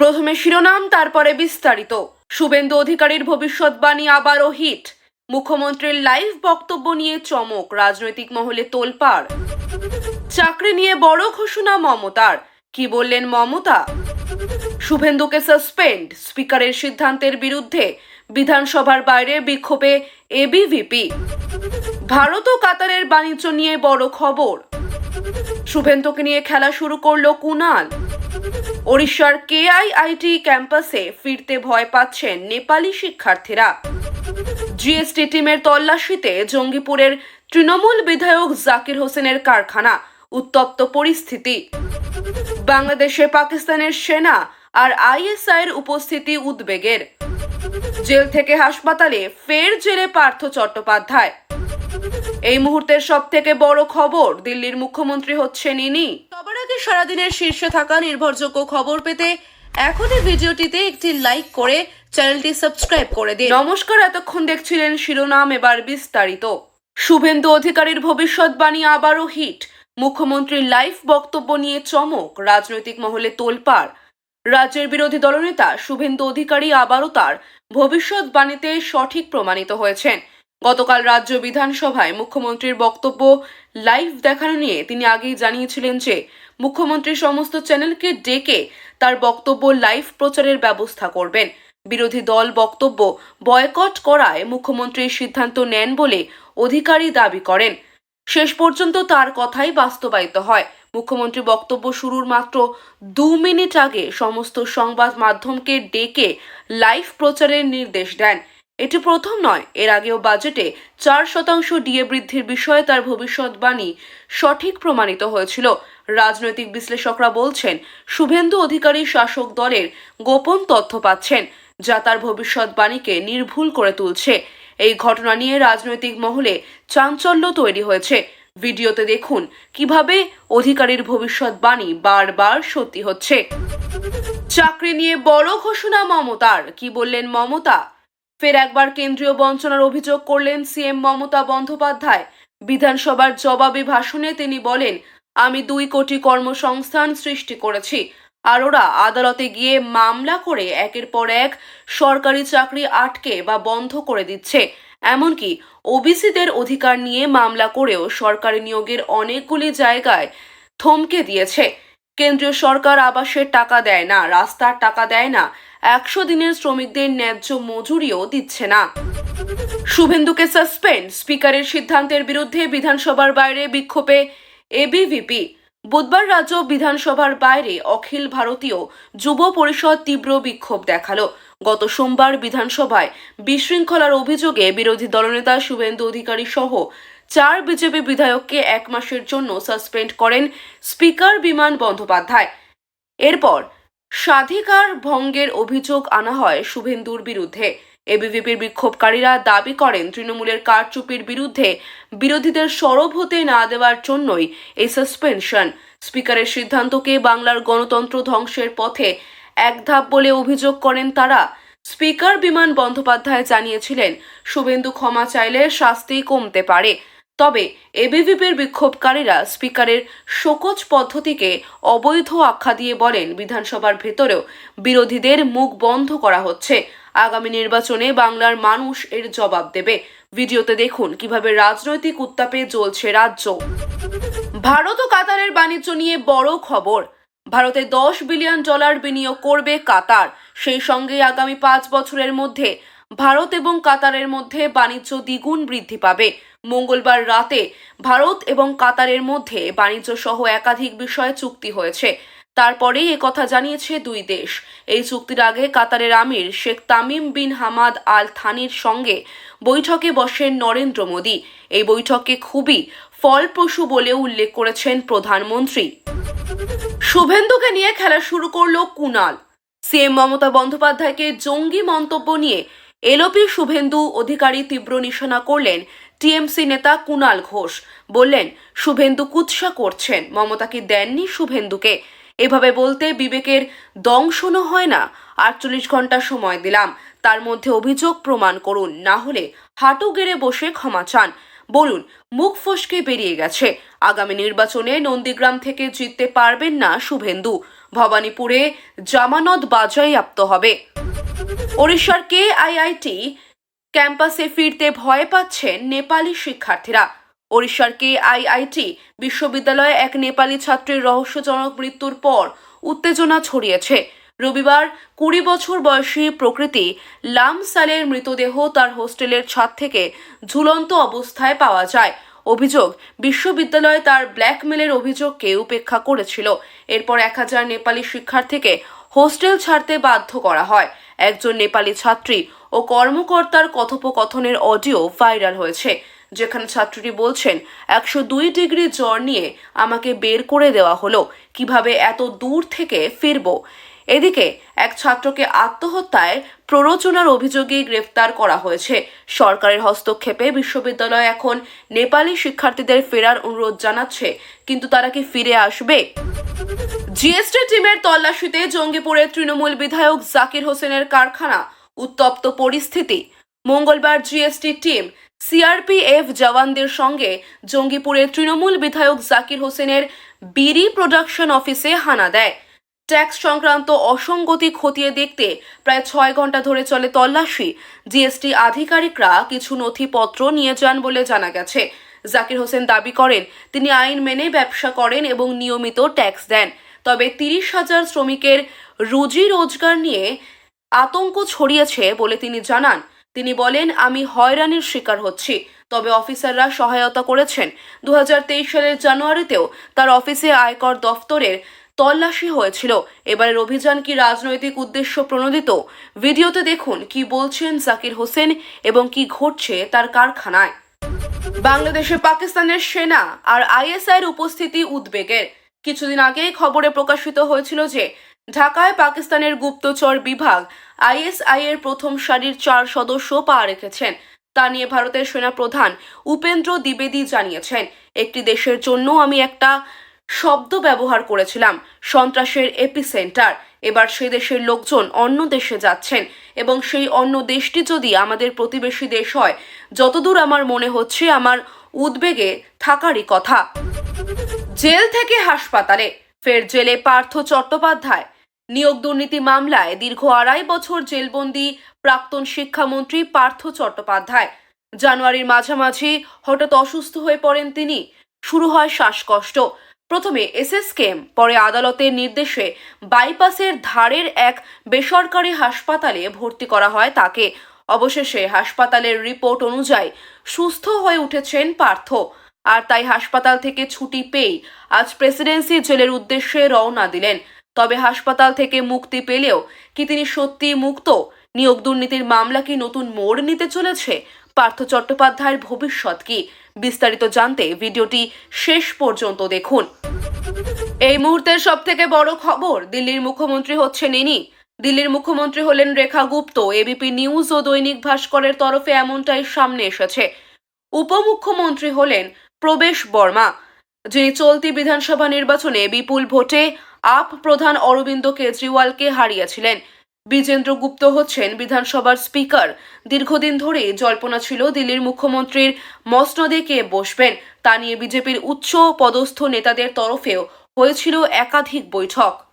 প্রথমে শিরোনাম, তারপরে বিস্তারিত। শুভেন্দু অধিকারীর ভবিষ্যৎবাণী আবারও হিট। মুখ্যমন্ত্রীর লাইভ বক্তব্য নিয়ে চমক, রাজনৈতিক মহলে তোলপাড়। চাকরি নিয়ে বড় ঘোষণা মমতার। কি বললেন মমতা? শুভেন্দুকে সাসপেন্ড, স্পিকারের সিদ্ধান্তের বিরুদ্ধে বিধানসভার বাইরে বিক্ষোভে এবিভিপি ভারত ও কাতারের বাণিজ্য নিয়ে বড় খবর। শুভেন্দুকে নিয়ে খেলা শুরু করল কুনাল। ওড়িশার কেআইআইটি ক্যাম্পাসে ফিরতে ভয় পাচ্ছেন নেপালি শিক্ষার্থীরা। জিএসটি টিমের তল্লাশিতে জঙ্গিপুরের তৃণমূল বিধায়ক জাকির হোসেনের কারখানা, উত্তপ্ত পরিস্থিতি। বাংলাদেশে পাকিস্তানের সেনা আর আইএসআইয়ের উপস্থিতি উদ্বেগের। জেল থেকে হাসপাতালে ফের জেলে পার্থ চট্টোপাধ্যায়। এই মুহূর্তের সব থেকে বড় খবর দিল্লির মুখ্যমন্ত্রী হচ্ছেন ইনি। সবার আগে সারাদিনের শীর্ষে থাকা নির্ভরযোগ্য খবর পেতে এখনই ভিডিওটিতে একটি লাইক করে চ্যানেলটি সাবস্ক্রাইব করে দিন। নমস্কার এতক্ষণ দেখছিলেন শিরোনাম এবার বিস্তারিত। শুভেন্দু অধিকারীর ভবিষ্যৎবাণী আবারও হিট। মুখ্যমন্ত্রীর লাইভ বক্তব্য নিয়ে চমক রাজনৈতিক মহলে তোলপাড়। রাজ্যের বিরোধী দলনেতা শুভেন্দু অধিকারী আবারও তার ভবিষ্যৎবাণীতে সঠিক প্রমাণিত হয়েছেন। গতকাল রাজ্য বিধানসভায় মুখ্যমন্ত্রীর বক্তব্য লাইভ দেখানো নিয়ে তিনি আগেই জানিয়েছিলেন যে, মুখ্যমন্ত্রী সমস্ত চ্যানেলকে ডেকে তার বক্তব্য লাইভ প্রচারের ব্যবস্থা করবেন। বিরোধী দল বক্তব্য বয়কট করায় মুখ্যমন্ত্রী সিদ্ধান্ত নেন বলে অধিকারী দাবি করেন। শেষ পর্যন্ত তার কথাই বাস্তবায়িত হয়। মুখ্যমন্ত্রী বক্তব্য শুরুর মাত্র দু মিনিট আগে সমস্ত সংবাদ মাধ্যমকে ডেকে লাইভ প্রচারের নির্দেশ দেন। এটি প্রথম নয়। এর আগেও বাজেটে চার শতাংশ ডিএ বৃদ্ধির বিষয়ে তার ভবিষ্যৎবাণী সঠিক প্রমাণিত হয়েছিল। রাজনৈতিক বিশ্লেষকরা বলছেন, শুভেন্দু অধিকারী শাসক দলের গোপন তথ্য পাচ্ছেন, যা তার ভবিষ্যৎবাণীকে নির্ভুল করে তুলছে। এই ঘটনা নিয়ে রাজনৈতিক মহলে চাঞ্চল্য তৈরি হয়েছে। ভিডিওতে দেখুন, কীভাবে অধিকারীর ভবিষ্যৎবাণী বারবার সত্যি হচ্ছে। চাকরি নিয়ে বড় ঘোষণা মমতার, কি বললেন মমতা? ফের একবার কেন্দ্রীয় বঞ্চনার অভিযোগ করলেন সিএম মমতা বন্দ্যোপাধ্যায়। বিধানসভার জবাবে ভাষণে তিনি বলেন, আমি দুই কোটি কর্মসংস্থান সৃষ্টি করেছি। আর ওরা আদালতে গিয়ে মামলা করে একের পর এক সরকারি চাকরি আটকে বা বন্ধ করে দিচ্ছে। এমনকি ওবিসিদের অধিকার নিয়ে মামলা করেও সরকারি নিয়োগের অনেকগুলি জায়গায় থমকে দিয়েছে। কেন্দ্রীয় সরকার আবাসের টাকা দেয় না, রাস্তার টাকা দেয় না একশো দিনের শ্রমিকদের ন্যায্য মজুরিও দিচ্ছে না। শুভেন্দুকে সাসপেন্ড, স্পিকারের সিদ্ধান্তের বিরুদ্ধে বিধানসভার বাইরে বিক্ষোভে এবিভিপি বুধবার রাজ্য বিধানসভার বাইরে অখিল ভারতীয় যুব পরিষদ তীব্র বিক্ষোভ দেখাল। গত সোমবার বিধানসভায় বিশৃঙ্খলার অভিযোগে বিরোধী দলনেতা শুভেন্দু অধিকারী সহ চার বিজেপি বিধায়ককে এক মাসের জন্য সাসপেন্ড করেন স্পিকার বিমান বন্দ্যোপাধ্যায়। এরপর স্বাধিকার ভঙ্গের অভিযোগ আনা হয় শুভেন্দুর বিরুদ্ধে। এবিভিপির বিক্ষোভকারীরা দাবি করেন, তৃণমূলের কারচুপির বিরুদ্ধে বিরোধীদের সরব হতে না দেওয়ার জন্যই এই সাসপেনশন। স্পিকারের সিদ্ধান্তকে বাংলার গণতন্ত্র ধ্বংসের পথে এক ধাপ বলে অভিযোগ করেন তারা। স্পিকার বিমান বন্দ্যোপাধ্যায় জানিয়েছিলেন, শুভেন্দু ক্ষমা চাইলে শাস্তি কমতে পারে। তবে এবিভিপির বিক্ষোভকারীরা স্পিকারের শোকজ পদ্ধতিকে অবৈধ আখ্যা দিয়ে বলেন, বিধানসভার ভেতরেও বিরোধীদের মুখ বন্ধ করা হচ্ছে। আগামী নির্বাচনে বাংলার মানুষ এর জবাব দেবে। ভিডিওতে দেখুন কীভাবে রাজনৈতিক উত্তাপে জ্বলছে রাজ্য। ভারত ও কাতারের বাণিজ্য নিয়ে বড় খবর। ভারতে দশ বিলিয়ন ডলার বিনিয়োগ করবে কাতার। সেই সঙ্গে আগামী পাঁচ বছরের মধ্যে ভারত এবং কাতারের মধ্যে বাণিজ্য দ্বিগুণ বৃদ্ধি পাবে। মঙ্গলবার রাতে ভারত এবং কাতারের মধ্যে বাণিজ্য সহ একাধিক বিষয়ে চুক্তি হয়েছে। তারপরেই কথা জানিয়েছে দুই দেশ। এই চুক্তির আগে কাতারের আমির Sheikh Tamim bin Hamad Al থানির সঙ্গে বৈঠকে বসেন নরেন্দ্র মোদী। এই বৈঠককে খুবই ফলপ্রসূ বলে উল্লেখ করেছেন প্রধানমন্ত্রী। শুভেন্দুকে নিয়ে খেলা শুরু করল কুনাল সিএম মমতা বন্দ্যোপাধ্যায়কে জঙ্গি মন্তব্য নিয়ে এলোপি শুভেন্দু অধিকারী তীব্র নিশানা করলেন টিএমসি নেতা কুনাল ঘোষ। বললেন, শুভেন্দু কুৎসা করছেন মমতাকে দেননি শুভেন্দুকে? এভাবে বলতে বিবেকের দংশনও হয় না। আটচল্লিশ ঘণ্টা সময় দিলাম, তার মধ্যে অভিযোগ প্রমাণ করুন, না হলে হাঁটু গেড়ে বসে ক্ষমা চান। বলুন, মুখ ফসকে বেরিয়ে গেছে। আগামী নির্বাচনে নন্দীগ্রাম থেকে জিততে পারবেন না শুভেন্দু। ভবানীপুরে জামানত বাজেয়াপ্ত হবে। ওড়িশার কে আইআইটি ক্যাম্পাসে ফিরতে ভয় পাচ্ছেন নেপালি শিক্ষার্থীরা। ওড়িশার কে আইআইটি বিশ্ববিদ্যালয়ে এক নেপালি ছাত্রের রহস্যজনক মৃত্যুর পর উত্তেজনা ছড়িয়েছে। রবিবার কুড়ি বছর বয়সী প্রকৃতি লাম সালের মৃতদেহ তার হোস্টেলের ছাদ থেকে ঝুলন্ত অবস্থায় পাওয়া যায়। অভিযোগ, বিশ্ববিদ্যালয় তার ব্ল্যাকমেলের অভিযোগকে উপেক্ষা করেছিল। এরপর এক হাজার নেপালি শিক্ষার্থীকে হোস্টেল ছাড়তে বাধ্য করা হয়। একজন নেপালি ছাত্রী ও কর্মকর্তার কথোপকথনের অডিও ভাইরাল হয়েছে। যেখানে ছাত্রটি বলছেন, একশো দুই ডিগ্রি জ্বর নিয়ে আমাকে বের করে দেওয়া হলো। কীভাবে এত দূর থেকে ফিরবো? এদিকে এক ছাত্রকে আত্মহত্যায় প্ররোচনার অভিযোগে গ্রেফতার করা হয়েছে। সরকারের হস্তক্ষেপে বিশ্ববিদ্যালয় এখন নেপালি শিক্ষার্থীদের ফেরার অনুরোধ জানাচ্ছে, কিন্তু তারা কি ফিরে আসবে? জিএসটি টিমের তল্লাশিতে জঙ্গিপুরের তৃণমূল বিধায়ক জাকির হোসেনের কারখানা, উত্তপ্ত পরিস্থিতি। মঙ্গলবার জিএসটি টিম সিআরপিএফ জওয়ানদের সঙ্গে জঙ্গিপুরের তৃণমূল বিধায়ক জাকির হোসেনের বিড়ি প্রোডাকশন অফিসে হানা দেয়। ট্যাক্স সংক্রান্ত অসঙ্গতি খতিয়ে দেখতে প্রায় ছয় ঘণ্টা ধরে চলে তল্লাশি। জিএসটি আধিকারিকরা কিছু নথিপত্র নিয়ে যান বলে জানা গেছে। জাকির হোসেন দাবি করেন, তিনি আইন মেনে ব্যবসা করেন এবং নিয়মিত ট্যাক্স দেন। তবে তিরিশ হাজার শ্রমিকের রুজি রোজগার নিয়ে আতঙ্ক ছড়িয়েছে বলে তিনি জানান। তিনি বলেন, আমি হয়রানির শিকার হচ্ছি। তবে অফিসাররা সহায়তা করেছেন। দু হাজার তেইশ সালের জানুয়ারিতেও তার অফিসে আয়কর দফতরের তল্লাশি হয়েছিল। এবারের অভিযান কি রাজনৈতিক উদ্দেশ্য প্রণোদিত? ভিডিওতে দেখুন কি বলছেন জাকির হোসেন এবং কি ঘটছে তার কারখানায়। বাংলাদেশে পাকিস্তানের সেনা আর আইএসআইয়ের উপস্থিতি উদ্বেগের। কিছুদিন আগেই খবরে প্রকাশিত হয়েছিল যে, ঢাকায় পাকিস্তানের গুপ্তচর বিভাগ আইএসআই এর প্রথম সারির চার সদস্য পা রেখেছেন। তা নিয়ে ভারতের সেনা প্রধান উপেন্দ্র দ্বিবেদী জানিয়েছেন, একটি দেশের জন্য আমি একটা শব্দ ব্যবহার করেছিলাম। সন্ত্রাসের এপিসেন্টার। এবার সে দেশের লোকজন অন্য দেশে যাচ্ছেন এবং সেই অন্য দেশটি যদি আমাদের প্রতিবেশী দেশ হয়, যতদূর আমার মনে হচ্ছে আমার উদ্বেগে থাকারই কথা। জেল থেকে হাসপাতালে, ফের জেলে পার্থ চট্টোপাধ্যায়। নিয়োগ দুর্নীতি মামলায় দীর্ঘ আড়াই বছর জেলবন্দি প্রাক্তন শিক্ষামন্ত্রী পার্থ চট্টোপাধ্যায়। জানুয়ারির মাঝামাঝি হঠাৎ অসুস্থ হয়ে পড়েন তিনি। শুরু হয় শ্বাসকষ্ট। প্রথমে এসএসকেএম পরে আদালতের নির্দেশে বাইপাসের ধারের এক বেসরকারি হাসপাতালে ভর্তি করা হয় তাকে। অবশেষে হাসপাতালের রিপোর্ট অনুযায়ী সুস্থ হয়ে উঠেছেন পার্থ। আর তাই হাসপাতাল থেকে ছুটি পেয়েই আজ প্রেসিডেন্সি জেলের উদ্দেশ্যে রওনা দিলেন। তবে হাসপাতাল থেকে মুক্তি পেলেও কি তিনি সত্যিই মুক্ত? নিয়োগ দুর্নীতির মামলা কি নতুন মোড় নিতে চলেছে? পার্থ চট্টোপাধ্যায়ের ভবিষ্যৎ কি? বিস্তারিত জানতে ভিডিওটি শেষ পর্যন্ত দেখুন। এই মুহূর্তের সব থেকে বড় খবর, দিল্লির মুখ্যমন্ত্রী হচ্ছেন ইনি। দিল্লির মুখ্যমন্ত্রী হলেন রেখা গুপ্ত। এবিপি নিউজ ও দৈনিক ভাস্করের তরফে এমনটাই সামনে এসেছে। উপমুখ্যমন্ত্রী হলেন প্রবেশ বর্মা। যিনি চলতি বিধানসভা নির্বাচনে বিপুল ভোটে আপ প্রধান অরবিন্দ কেজরিওয়ালকে হারিয়েছিলেন। বিজেন্দ্র গুপ্ত হচ্ছেন বিধানসভার স্পিকার। দীর্ঘদিন ধরে জল্পনা ছিল দিল্লির মুখ্যমন্ত্রীর মসনদে কে বসবেন। তা নিয়ে বিজেপির উচ্চ পদস্থ নেতাদের তরফেও হয়েছিল একাধিক বৈঠক।